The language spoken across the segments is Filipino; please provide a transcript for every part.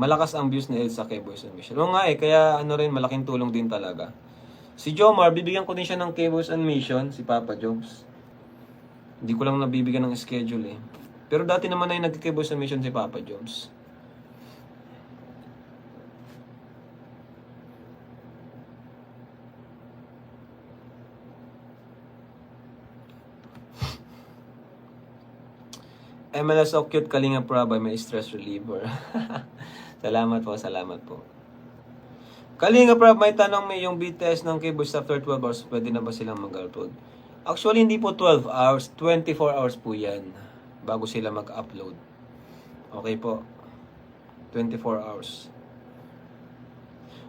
Malakas ang views ni Elsa kay Boys and Mission. Oo nga eh, kaya ano rin, malaking tulong din talaga. Si Jomar, bibigyan ko din siya ng K-Boys and Mission, si Papa Jobs. Hindi ko lang nabibigyan ng schedule eh. Pero dati naman ay nagkikibos sa mission si Papa Jobs. MLS so cute Kalinga Prabay, may stress reliever. salamat po, salamat po. Kalinga Prab, may tanong may yung BTS ng K-Boys after 12 hours, pwede na ba silang mag-upload? Actually, hindi po 12 hours, 24 hours po yan bago sila mag-upload. Okay po. 24 hours.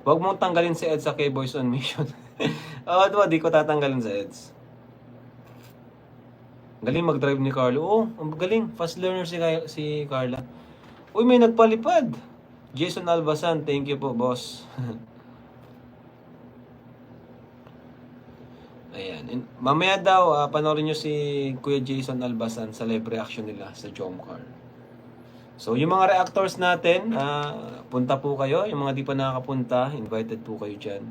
Huwag mong tanggalin si Ed sa K-Boys on Mission. Oo, diba? Di ko tatanggalin sa Eds. Galing mag-drive ni Carlo. Oo, ang galing. Fast learner si, si Carla. Uy, may nagpalipad. Jason Albasan, thank you po, boss. Ayan. In, mamaya daw, ah, panoorin nyo si Kuya Jason Albasan sa live reaction nila sa Jomcar. So, yung mga reactors natin, ah, punta po kayo. Yung mga di pa nakakapunta, invited po kayo dyan.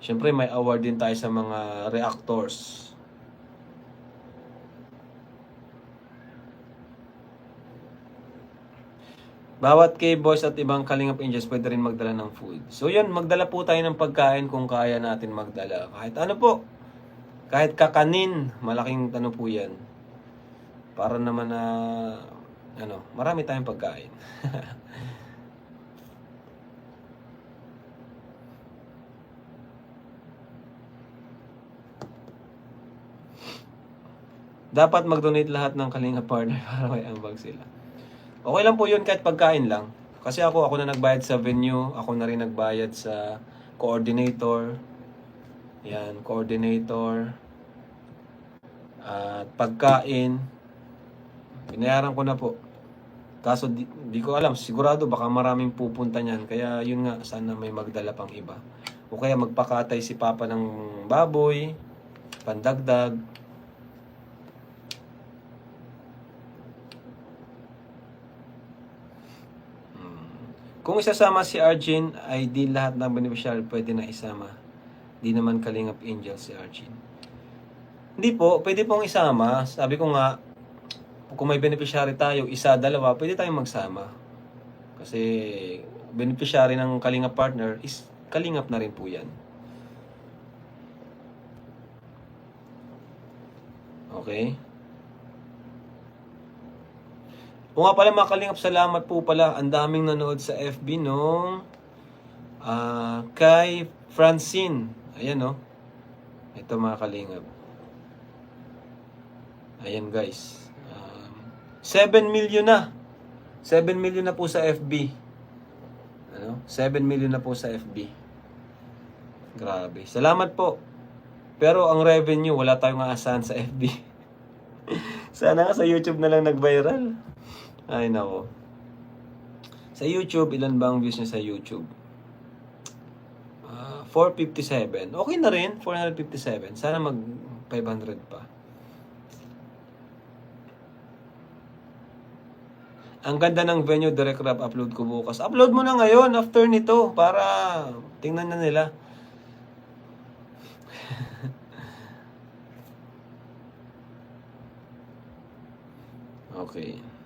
Siyempre, may award din tayo sa mga reactors. Bawat K-Boys at ibang Kalingap Angels pwede rin magdala ng food. So yun, magdala po tayo ng pagkain kung kaya natin magdala. Kahit ano po, kahit kakanin, malaking ano po yan. Para naman na, ano, marami tayong pagkain. Dapat mag-donate lahat ng Kalinga partner para may ambag sila. Okay lang po yun kahit pagkain lang. Kasi ako, ako na nagbayad sa venue, ako na rin nagbayad sa coordinator. Yan, coordinator. At pagkain. Binayaran ko na po. Kaso di, di ko alam, sigurado baka maraming pupunta niyan. Kaya yun nga, sana may magdala pang iba. O kaya magpakatay si Papa ng baboy, pandagdag. Kung isasama si Arjun, ay di lahat ng beneficiary pwede na isama. Di naman kalingap angel si Arjun. Hindi po, pwede pong isama. Sabi ko nga, kung may beneficiary tayo, isa, dalawa, pwede tayong magsama. Kasi beneficiary ng kalingap partner is kalingap na rin po yan. Okay? O nga pala mga kalingap, salamat po pala. Ang daming nanood sa FB, no? Ah, kay Francine. Ayan, no? Ito mga kalingap. Ayan, guys. Um, 7 million na. 7 million na po sa FB. Ano? 7 million na po sa FB. Grabe. Salamat po. Pero ang revenue, wala tayong aasahan sa FB. Sana nga sa YouTube na lang nag-viral. Ay, nako. Sa YouTube, ilan ba ang views niya sa YouTube? Ah, 457. Okay na rin, 457. Sana mag 500 pa. Ang ganda ng venue, direct rap upload ko bukas. Upload mo na ngayon, after nito, para tingnan na nila. okay.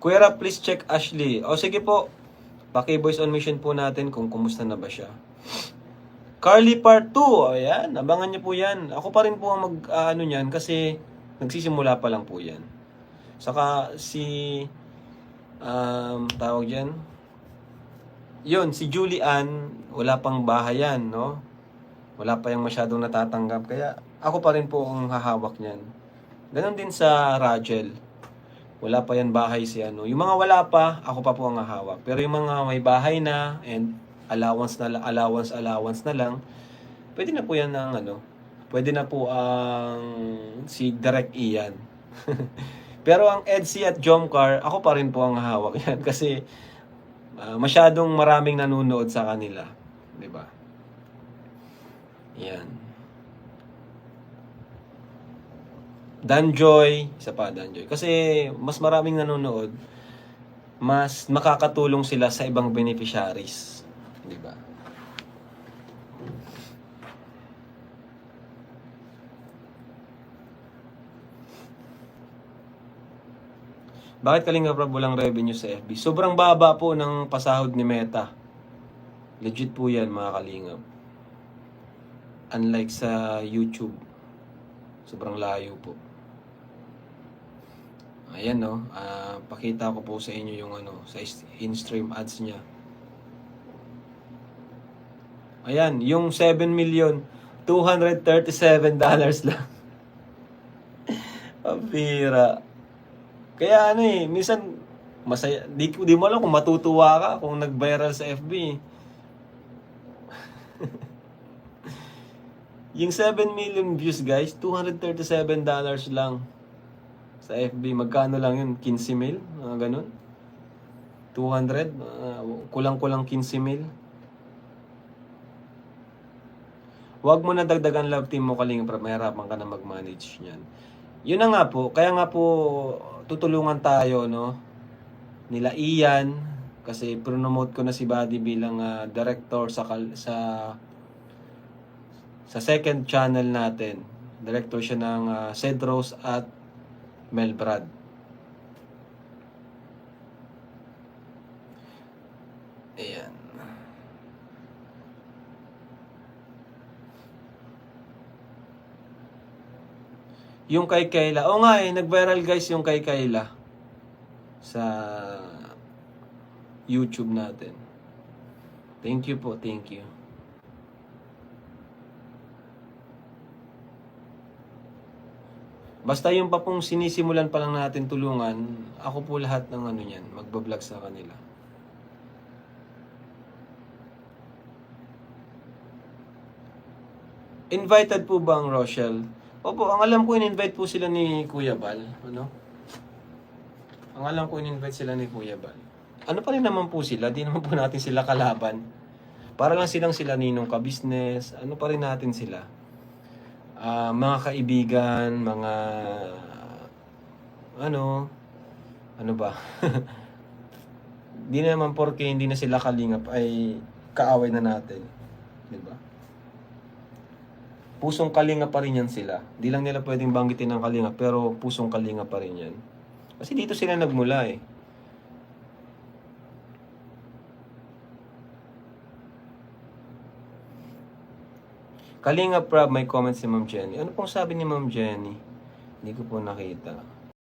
Kuya please check Ashley. O sige po, paki-voice on mission po natin kung kumusta na ba siya. Carly Part 2, ayan, abangan niyo po yan. Ako pa rin po ang mag, ah, ano niyan kasi nagsisimula pa lang po yan. Saka si, um, tawag dyan, yun, si Julie Ann, wala pang bahayan, no? Wala pa yung masyadong natatanggap. Kaya ako pa rin po ang hahawak niyan. Ganon din sa Rachel. Wala pa yan bahay si ano. Yung mga wala pa, ako pa po ang hahawak. Pero yung mga may bahay na and allowance na allowance allowance na lang, pwede na po yan ng ano. Pwede na po ang si Direct Ian. Pero ang EDC at Jomcar, ako pa rin po ang hahawak yan kasi ah, masyadong maraming nanonood sa kanila, 'di ba? Yan. Danjoy, isa pa Danjoy. Kasi mas maraming nanonood, mas makakatulong sila sa ibang beneficiaries. Di ba? Bakit Kalinga Prab walang revenue sa FB? Sobrang baba po ng pasahod ni Meta. Legit po yan mga Kalingap. Unlike sa YouTube. Sobrang layo po. Ayan no, Ah, pakita ko po sa inyo yung ano, sa in-stream ads niya. Ayan, yung 7 million, 237 dollars lang. Pabira. Kaya ano eh, minsan masaya, di, di mo alam kung matutuwa ka kung nag-viral sa FB. Yung 7 million views guys, 237 dollars lang sa FB. Magkano lang yun? 15 mil? Mga ganun. 200? ah, kulang-kulang 15 mil. Huwag mo na dagdagan love team mo kalinga para mahirapan ka na mag-manage niyan. Yun na nga po, kaya nga po tutulungan tayo no nila Ian kasi promote ko na si Buddy bilang ah, director sa sa sa second channel natin. Director siya ng ah, Cedros at Melbrad. Ayan. Yung kay Kayla. Oo nga eh, nag-viral guys yung kay Kayla. Sa YouTube natin. Thank you po, thank you. Basta yung pa pong sinisimulan pa lang natin tulungan, ako po lahat ng ano yan, magbablog sa kanila. Invited po ba ang Rochelle? Opo, ang alam ko in-invite po sila ni Kuya Bal. Ano? Ang alam ko in-invite sila ni Kuya Bal. Ano pa rin naman po sila? Di naman po natin sila kalaban. Para lang silang sila ninong ka-business. Ano pa rin natin sila? Ah, mga kaibigan, mga... Ano? Ano ba? Di naman porke hindi na sila kalingap ay kaaway na natin. Di ba? pusong kalinga pa rin yan sila. Di lang nila pwedeng banggitin ng kalinga, pero pusong kalinga pa rin yan. Kasi dito sila nagmula eh. Kalinga Prab, may comment si Ma'am Jenny. Ano pong sabi ni Ma'am Jenny? Hindi ko po nakita.